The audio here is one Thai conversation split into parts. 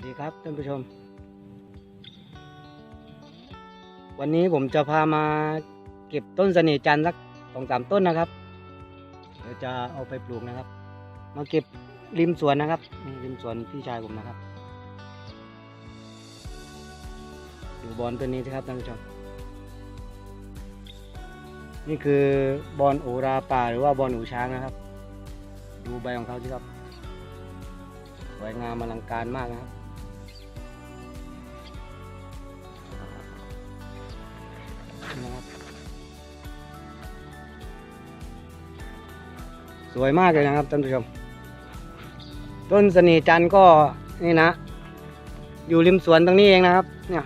สดีครับท่านผู้ชม วันนี้ผมจะพามาเก็บต้นเสน่ห์จันทร์สักสองสามต้นนะครับ เดี๋ยวจะเอาไปปลูกนะครับ มาเก็บริมสวนนะครับนี่ริมสวนพี่ชายผมนะครับ ดูบอลต้นนี้สิครับท่านผู้ชม นี่คือบอลโอราป่าหรือว่าบอลหูช้างนะครับ ดูใบของเขาสิครับสวยงามอลังการมากนะครับ สวยมากเลยนะครับท่านผู้ชม ต้นเสน่จันก็นี่นะ อยู่ริมสวนตรงนี้เองนะครับ เนี่ย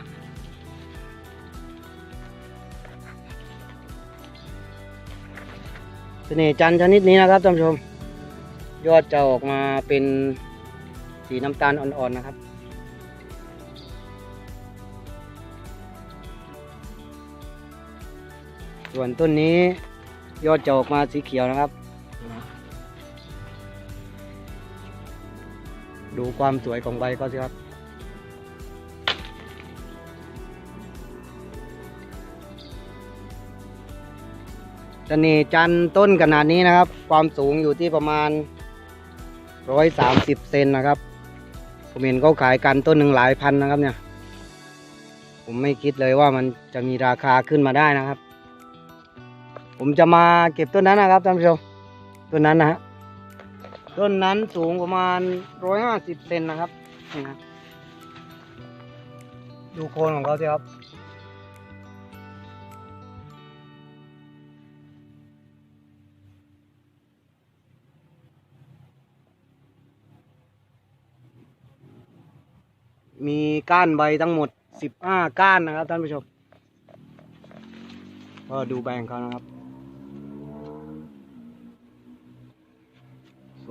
เสน่จันชนิดนี้นะครับท่านผู้ชม ยอดจะออกมาเป็นสีน้ำตาลอ่อนๆนะครับส่วนต้นนี้ยอดจะออกมาสีเขียวนะครับ ดูความสวยของใบก็สิครับเน่ห์จันต้นขนาดนี้นะครับ ความสูงอยู่ที่ประมาณร้อยสามสิบเซนนะครับ ผมเห็นเขาขายกันต้นหนึ่งหลายพันนะครับเนี่ย ผมไม่คิดเลยว่ามันจะมีราคาขึ้นมาได้นะครับ ผมจะมาเก็บต้นนั้นนะครับท่านผู้ชมต้นนั้นนะฮะ ต้นนั้นสูงประมาณร้อยห้าสิบเซนนะครับนี่นะดูโคนของเขาสิครับ มีก้านใบทั้งหมด15ก้านนะครับท่านผู้ชมก็ดูแบ่งเขานะครับ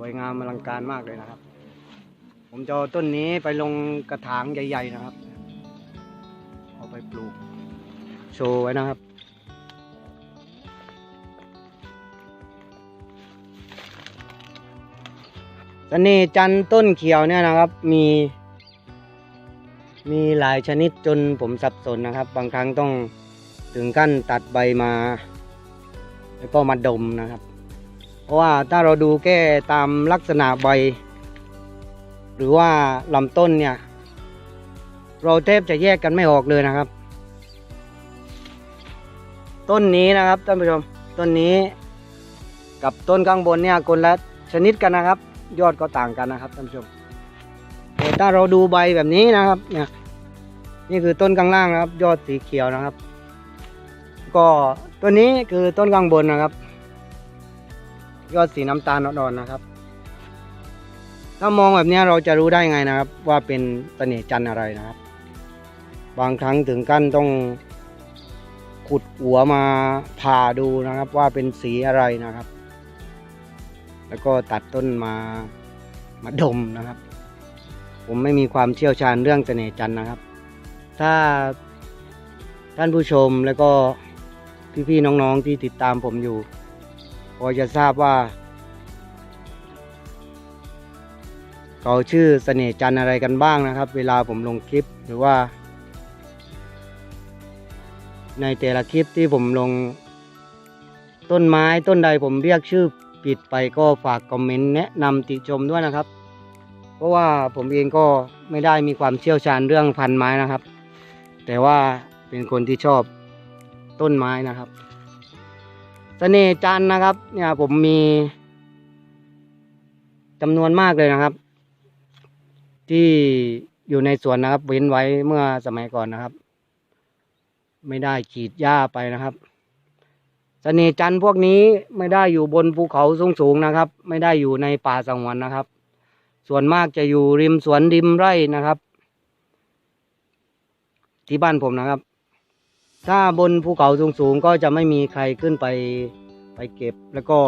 วยงามอลังการมากเลยนะครับ ผมจะต้นนี้ไปลงกระถางใหญ่ ๆ นะครับ เอาไปปลูก โชว์ไว้นะครับเสน่ห์จันต้นเขียวเนี่ยนะครับ มี มีหลายชนิดจนผมสับสนนะครับ บางครั้งต้องถึงขั้นตัดใบมา แล้วก็มาดมนะครับ เพราะว่าถ้าเราดูแค่ตามลักษณะใบ หรือว่าลำต้นเนี่ย เราแทบจะแยกกันไม่ออกเลยนะครับ ต้นนี้นะครับท่านผู้ชมต้นนี้กับต้นข้างบนเนี่ยคนละชนิดกันนะครับ ยอดก็ต่างกันนะครับท่านผู้ชมแต่ถ้าเราดูใบแบบนี้นะครับเนี่ยนี่คือต้นข้างล่างนะครับ ยอดสีเขียวนะครับ ก็ต้นนี้คือต้นข้างบนนะครับ ยอดสีน้ำตาลอ่อนๆนะครับ ถ้ามองแบบนี้เราจะรู้ได้ไงนะครับ ว่าเป็นเสน่ห์จันอะไรนะครับ บางครั้งถึงกั้นต้องขุดหัวมาผ่าดูนะครับ ว่าเป็นสีอะไรนะครับ แล้วก็ตัดต้นมามาดมนะครับ ผมไม่มีความเชี่ยวชาญเรื่องเสน่ห์จันนะครับ ถ้าท่านผู้ชมแล้วก็พี่ๆน้องๆที่ติดตามผมอยู่ อจะทราบว่า เขาชื่อเสน่ห์จันอะไรกันบ้างนะครับ เวลาผมลงคลิปหรือว่า ในแต่ละคลิปที่ผมลงต้นไม้ต้นใดผมเรียกชื่อผิดไปก็ฝากคอมเมนต์แนะนำติชมด้วยนะครับ เพราะว่าผมเองก็ไม่ได้มีความเชี่ยวชาญเรื่องพันไม้นะครับ แต่ว่าเป็นคนที่ชอบต้นไม้นะครับ เสน่จันนะครับ เนี่ยผมมีจำนวนมากเลยนะครับ ที่อยู่ในสวนนะครับ เว้นไว้เมื่อสมัยก่อนนะครับ ไม่ได้ฉีดหญ้าไปนะครับเสน่จันพวกนี้ไม่ได้อยู่บนภูเขาสูงๆนะครับ ไม่ได้อยู่ในป่าสงวนนะครับ ส่วนมากจะอยู่ริมสวนริมไร่นะครับ ที่บ้านผมนะครับ ถ้าบนภูเขาสูงๆก็จะไม่มีใครขึ้นไปไปเก็บ แล้วก็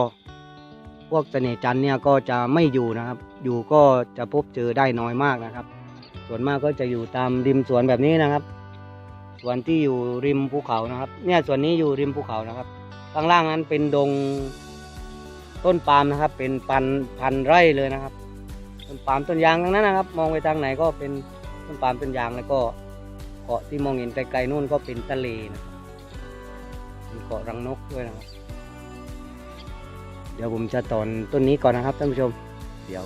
พวกเสน่จันเนี่ยก็จะไม่อยู่นะครับ อยู่ก็จะพบเจอได้น้อยมากนะครับ ส่วนมากก็จะอยู่ตามริมสวนแบบนี้นะครับ สวนที่อยู่ริมภูเขานะครับ เนี่ยส่วนนี้อยู่ริมภูเขานะครับข้างล่างนั้นเป็นดงต้นปาล์มนะครับ เป็นพันพันไร่เลยนะครับต้นปาล์มต้นยางทั้งนั้นนะครับ มองไปทางไหนก็เป็นต้นปาล์มต้นยางแล้วก็ เกาะที่มองเห็นไกลๆนู่นก็เป็นทะเลนะครับมีเกาะรังนกด้วยนะครับเดี๋ยวผมจะตอนต้นนี้ก่อนนะครับท่านผู้ชม เดี๋ยว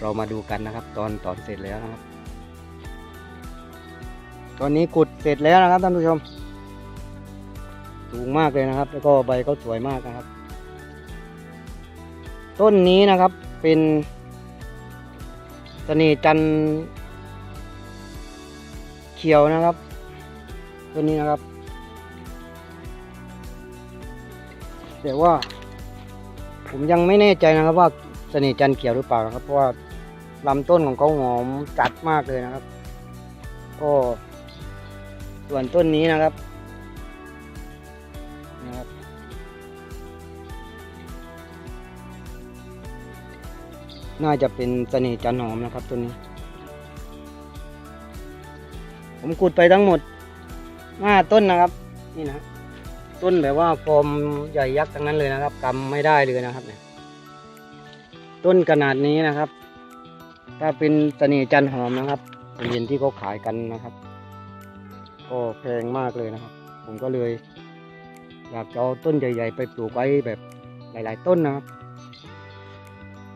เรามาดูกันนะครับ ตอนตอนเสร็จแล้วนะครับ ตอนนี้ขุดเสร็จแล้วนะครับท่านผู้ชม สูงมากเลยนะครับ แล้วก็ใบก็สวยมากนะครับ ต้นนี้นะครับเป็นเสน่ห์จันท เขียวนะครับต้นนี้นะครับ แต่ว่า ผมยังไม่แน่ใจนะครับว่าเสน่ห์จันเขียวหรือเปล่านะครับ เพราะว่าลำต้นของเขาหอมจัดมากเลยนะครับก็ส่วนต้นนี้นะครับนะครับ น่าจะเป็นเสน่ห์จันหอมนะครับต้นนี้ ผมขุดไปทั้งหมดห้าต้นนะครับ นี่นะต้นแบบว่าฟอร์มใหญ่ยักษ์ทั้งนั้นเลยนะครับกำไม่ได้เลยนะครับเนี่ยต้นขนาดนี้นะครับ ถ้าเป็นเน่จันหอมนะครับเรียนที่เขาขายกันนะครับก็แพงมากเลยนะครับ ผมก็เลย อยากจะเอาต้นใหญ่ ๆ ไปปลูกไว้แบบหลาย ๆ ต้นนะครับ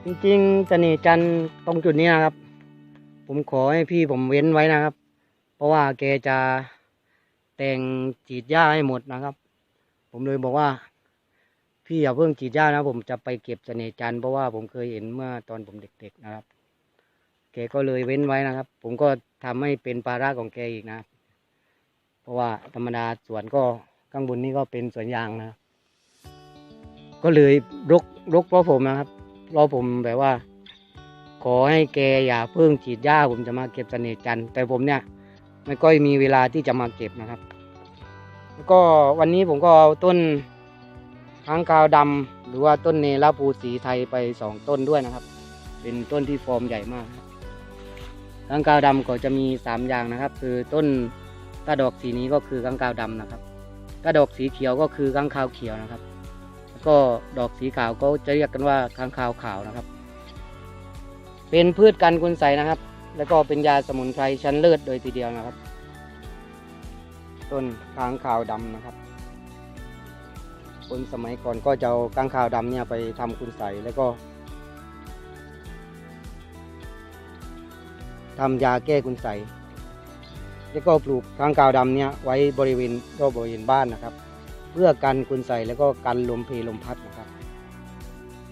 จริงๆเน่จันตรงจุดนี้นะครับ ผมขอให้พี่ผมเว้นไว้นะครับ ราะว่าแกจะแต่งฉีดหญ้าให้หมดนะครับ ผมเลยบอกว่า พี่อย่าเพิ่งฉีดหญ้านะผมจะไปเก็บเสน่ห์จันเพราะว่าผมเคยเห็นเมื่อตอนผมเด็ก ๆนะครับ แกก็เลยเว้นไว้นะครับ ผมก็ทำให้เป็นภาระของแกอีกนะ เพราะว่าธรรมดาสวนก็ข้างบนนี้ก็เป็นสวนยางนะ ก็เลยรกรกเพราะผมนะครับเพราะผมแบบว่า ขอให้แกอย่าเพิ่งฉีดหญ้าผมจะมาเก็บเสน่ห์จันแต่ผมเนี่ย ไม่ค่อยมีเวลาที่จะมาเก็บนะครับ แล้วก็วันนี้ผมก็เอาต้นค้างคาวดำหรือว่าต้นเนรภูสีไทยไปสองต้นด้วยนะครับ เป็นต้นที่ฟอร์มใหญ่มากค้างคาวดำก็จะมีสามอย่างนะครับ คือต้นถ้าดอกสีนี้ก็คือค้างคาวดำนะครับถ้าดอกสีเขียวก็คือค้างคาวเขียวนะครับ แล้วก็ดอกสีขาวก็จะเรียกกันว่าค้างคาวขาวนะครับ เป็นพืชกันคุณใสนะครับ แล้วก็เป็นยาสมุนไพรชั้นเลิศโดยทีเดียวนะครับ ต้นค้างคาวดำนะครับ คนสมัยก่อนก็จะเอาค้างคาวดำเนี่ยไปทำคุณใสแล้วก็ทำยาแก้คุณใสแล้วก็ปลูกค้างคาวดำเนี่ยไว้บริเวณรอบบริเวณบ้านนะครับ เพื่อกันคุณใสแล้วก็กันลมเพลลมพัดนะครับ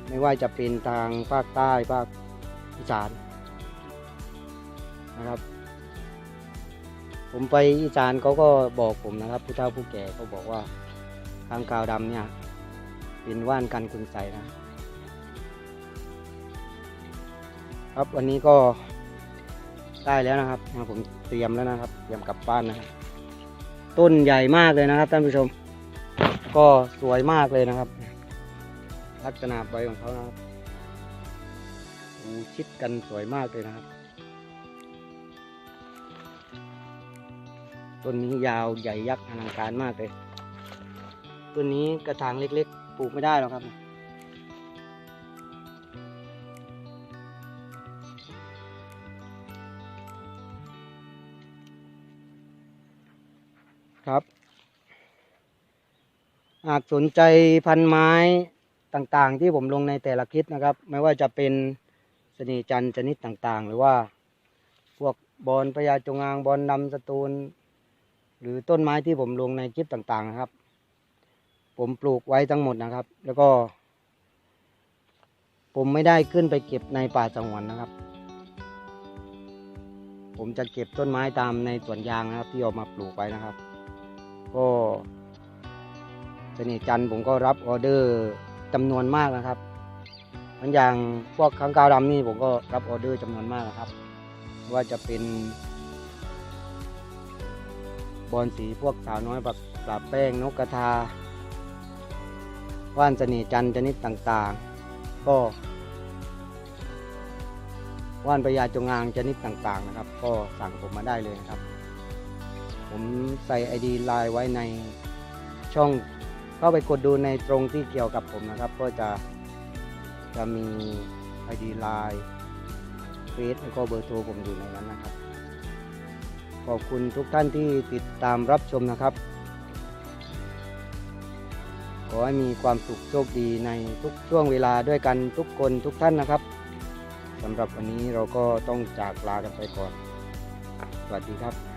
ไม่ว่าจะเป็นทางภาคใต้ภาคอีสาน นะครับ ผมไปอีสานเขาก็บอกผมนะครับผู้เฒ่าผู้แก่เขาบอกว่าค้างคาวดำเนี่ยเป็นว่านกันคุณใสนะ ครับวันนี้ก็ได้แล้วนะครับผมเตรียมแล้วนะครับ เตรียมกลับบ้านนะครับ ต้นใหญ่มากเลยนะครับท่านผู้ชม ก็สวยมากเลยนะครับ ลักษณะใบของเขานะครับอูชิดกันสวยมากเลยนะครับ ต้นนี้ยาวใหญ่ยักษ์อลังการมากเลย ต้นนี้กระถางเล็กๆ ปลูกไม่ได้หรอกครับ ครับ หากสนใจพันไม้ต่างๆ ที่ผมลงในแต่ละคลิปนะครับ ไม่ว่าจะเป็นสน่ห์จันชนิดต่างๆ หรือว่า พวกบอลพญาจงอางบอลดำสตูล หรือต้นไม้ที่ผมลงในคลิปต่างๆนะครับ ผมปลูกไว้ทั้งหมดนะครับ แล้วก็ ผมไม่ได้ขึ้นไปเก็บในป่าสงวนนะครับ ผมจะเก็บต้นไม้ตามในสวนยางนะครับ ที่เอามาปลูกไว้นะครับ ก็เสน่ห์จันทร์ผมก็รับออเดอร์จำนวนมากนะครับบางอย่างพวกค้างคาวดำนี่ผมก็รับออเดอร์จำนวนมากนะครับ ว่าจะเป็น บอลสีพวกสาวน้อยแบบปลาแป้งนกกระทา ว่านเสน่ห์จันชนิดต่างๆ ก็ ว่านพญาจงอางชนิดต่างๆนะครับ ก็สั่งผมมาได้เลยนะครับ ผมใส่ ID ไลน์ไว้ในช่องเข้าไปกดดูในตรงที่เกี่ยวกับผมนะครับ ก็จะจะมี ID ไลน์เฟซแล้วก็เบอร์โทรผมอยู่ในนั้นนะครับ ขอบคุณทุกท่านที่ติดตามรับชมนะครับ ขอให้มีความสุขโชคดีในทุกช่วงเวลาด้วยกันทุกคนทุกท่านนะครับสำหรับวันนี้เราก็ต้องจากลากันไปก่อน สวัสดีครับ